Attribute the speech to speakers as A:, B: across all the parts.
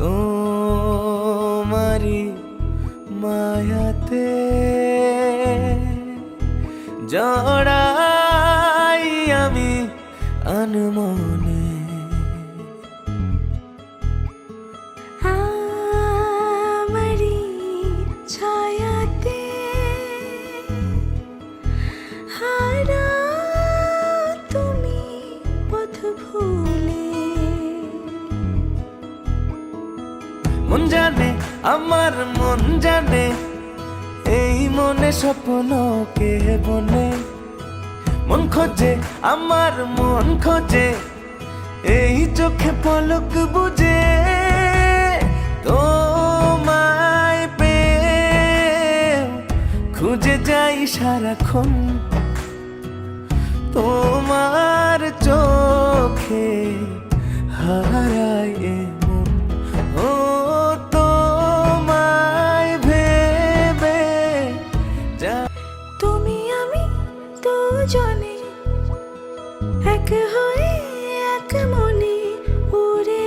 A: তোমারি মায়াতে জড়াই আমি আনমনে। মন জানে, আমার মন জানে। এই মনে স্বপ্ন কে বনে? মন খোঁজে, আমার মন খোঁজে। এই চোখে পলক বুঝে। তোমায় পেয়ে খুঁজে যাই সারাক্ষণ। তোমার চোখে হারায়
B: এক হয়ে এক মনে উড়ে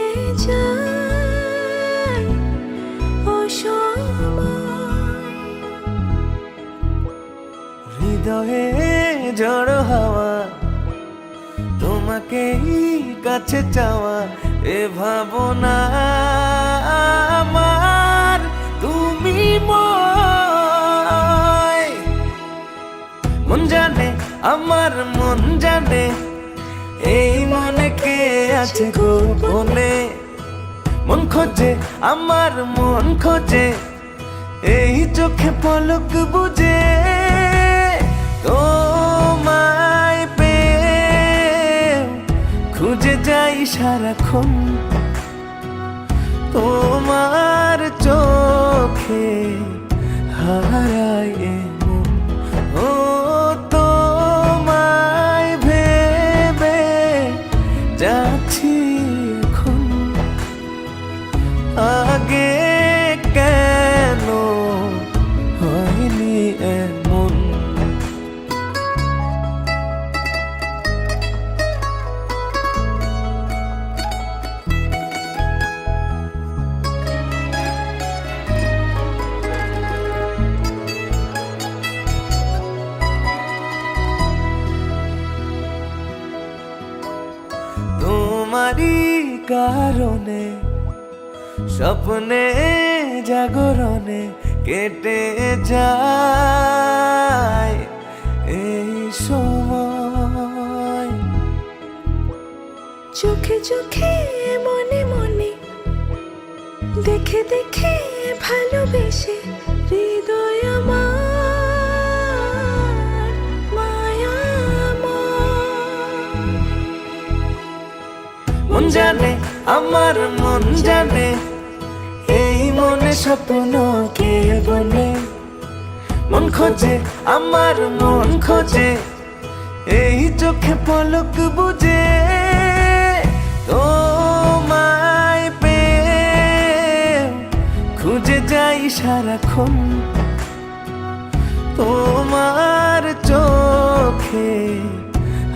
B: অসময়।
A: হৃদয়ে জড় হাওয়া, তোমাকেই কাছে চাওয়া, এ ভাবনা আমার, তুমি মন জানে, আমার মন জানে আছে গোপনে মন খোঁজে, আমার মন খোঁজে, এই চোখে পলক বুঝে তোমায় পে খুঁজে যাই সারাক্ষণ। তোমার চোখে তোমারই কারণে, স্বপ্নে জাগরণে কেটে যায় এই সময়।
B: চোখে চোখে, মনে মনে, দেখে দেখে ভালোবেসে
A: মন জানে, আমার মন জানে। এই মনে স্বপ্ন কে বনে? মন খোঁজে, আমার মন খোঁজে। এই চোখে পলক বুঝে। তোমায় পে খুঁজে যাই সারাক্ষণ। তোমার চোখে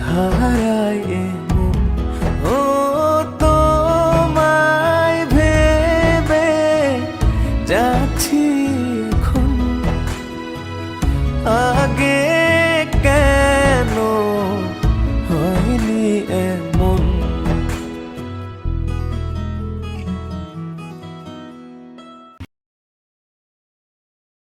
A: হারায়